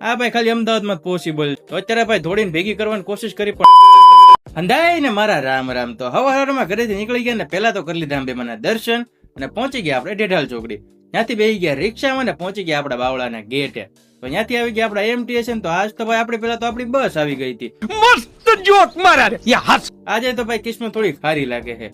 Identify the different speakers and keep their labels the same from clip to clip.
Speaker 1: આ ભાઈ ખાલી અમદાવાદમાં પોસિબલ તો અત્યારે ભાઈ દોડીને ભેગી કરવાની કોશિશ કરી પણ અંધાઈ ને મારા રામ રામ. તો હવા હવારમાં ઘરેથી નીકળી ગયા ને પહેલા તો કરી લીધા અંબે મને દર્શન અને પહોંચી ગયા આપણે ડેઢાલ ચોકડી. ત્યાંથી બેસી ગયા રિક્ષામાં ને પહોંચી ગયા આપણા બાવળાના ગેટે. તો ત્યાંથી આવી ગયા આપણા એમટીએસ તો આજ તો ભાઈ આપણે પેલા તો આપણી બસ આવી ગઈ હતી.
Speaker 2: મસ્ત જોક મારા
Speaker 1: આજે તો ભાઈ કિસ્મત થોડી ખારી લાગે છે.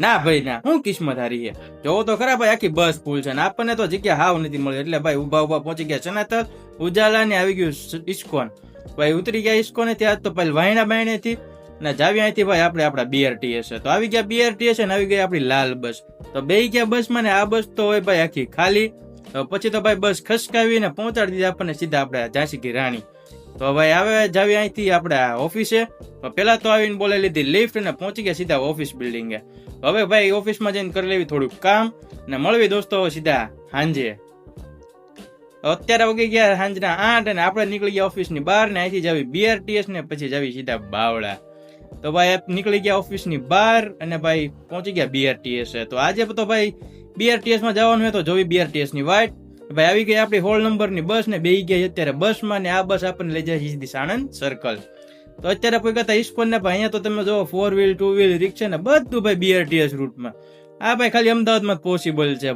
Speaker 1: ના ભાઈ, ના. હું કિસ્મત હારી છે. જોવો તો ખરા ભાઈ, આખી બસ ફૂલ છે ને આપણને તો જગ્યા હાવ નથી મળી. એટલે ભાઈ ઊભા ઊભા પહોંચી ગયા. સનાતન ઉજાલા ને આવી ગયું ઇસ્કોન ભાઈ ઉતરી ગયા ઇસ્કોને ત્યાં તો પહેલા વાયણા બાયણે થી. ને જાવી અહીંથી ભાઈ આપણે આપણા બીઆરટીએસ તો આવી ગયા બીઆરટીએસ ને આવી ગઈ આપણી લાલ બસ. તો બે ગયા બસમાં ને આ બસ તો હોય ભાઈ આખી ખાલી. પછી તો ભાઈ બસ ખસકાવીને પહોંચાડી દીધી આપણને સીધા આપણે ઝાંસી રાણી. તો ભાઈ આવે જાવી અહીંથી આપણે ઓફિસે પેલા તો આવીને બોલાવી લીધી લિફ્ટ અને પહોંચી ગયા સીધા ઓફિસ બિલ્ડિંગે હવે ભાઈ ઓફિસમાં જઈને કરી લેવી થોડુંક કામ ને મળવી દોસ્તો સીધા હાંજે અત્યારે વગી ગયા સાંજના આઠ અને આપણે નીકળી ગયા ઓફિસની બહાર ને અહીંથી જાવી બીઆરટીએસ ને પછી જાવી સીધા બાવળા. તો ભાઈ નીકળી ગયા ઓફિસની બહાર અને ભાઈ પહોંચી ગયા બીઆરટીએસ તો આજે તો ભાઈ બીઆરટીએસમાં જવાનું હોય તો જોવી બીઆરટીએસની વાઇટ ભાઈ આવી ગઈ આપણી હોલ નંબરની બસ ને બે ગયા અત્યારે બસમાં ને આ બસ આપણને લઈ જાય સીધી સાણંદ સર્કલ તો અત્યારે કોઈ કહેતા ઇસ્કોન ને ભાઈ, અહીંયા તો તમે જો four wheel two wheel rickshaw ને બધું ભાઈ બીઆરટીએસ રૂટમાં આ ભાઈ ખાલી અમદાવાદમાં જ પોસિબલ છે.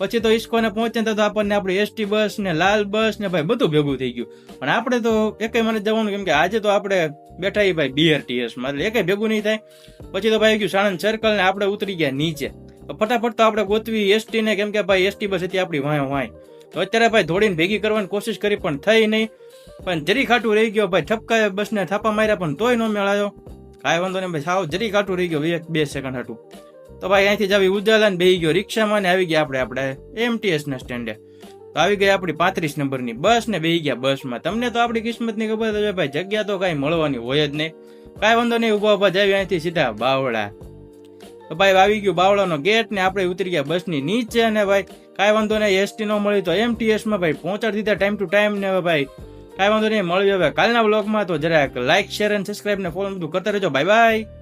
Speaker 1: પછી તો ઇસ્કોને પહોંચે તો આપણને આપણી એસટી બસ ને લાલ બસ ને ભાઈ બધું ભેગું થઈ ગયું. પણ આપણે તો એકે મને જવાનું કેમ કે આજે તો આપણે બેઠા ભાઈ બીઆરટીએસમાં. એટલે એકે ભેગું નહીં થાય. પછી તો ભાઈ ગયું સાણંદ સર્કલ ને આપણે ઉતરી ગયા નીચે. ફટાફટ તો આપણે ગોતવી એસટી ને, કેમ કે ભાઈ એસટી બસ હતી આપણી વાય વાય. તો અત્યારે ભાઈ દોડીને ભેગી કરવાની કોશિશ કરી પણ થઈ નહીં. પણ જરી ખાટું રહી ગયો ભાઈ ઠપકા બસને થાપા માર્યા પણ તોય ન મેળાયો. કાંઈ વાંધો નહીં ભાઈ, સાવ જરી ખાટું રહી ગયો, એક, બે સેકન્ડ હતું. તો ભાઈ અહીંથી જ આવી બેહી ગયો, રિક્ષામાં ને આવી ગયા આપણે આપણે એમટીએસ ના સ્ટેન્ડે તો આવી ગઈ આપણી પાંત્રીસ નંબરની બસ ને બેહી ગયા બસમાં. તમને તો આપણી કિસ્મતની ખબર છે ભાઈ, જગ્યા તો કાંઈ મળવાની હોય જ નહીં. કાંઈ વાંધો નહીં ઊભા ઊભા જાવી અહીંથી સીધા બાવળા. તો ભાઈ આવી ગયું બાવળાનો ગેટ ને આપણે ઉતરી ગયા બસની નીચે અને ભાઈ કાંઈ વાંધો નહીં, એસટી નો મળી તો એમટીએસમાં ભાઈ પહોંચાડી દીધા ટાઈમ ટુ ટાઈમ ને ભાઈ કાંઈ વાંધો નહીં મળ્યું હવે કાલના બ્લોગમાં તો જરાક લાઇક શેર અને સબસ્ક્રાઈબ ને ફોલો બધું કરતા રહેજો. Bye bye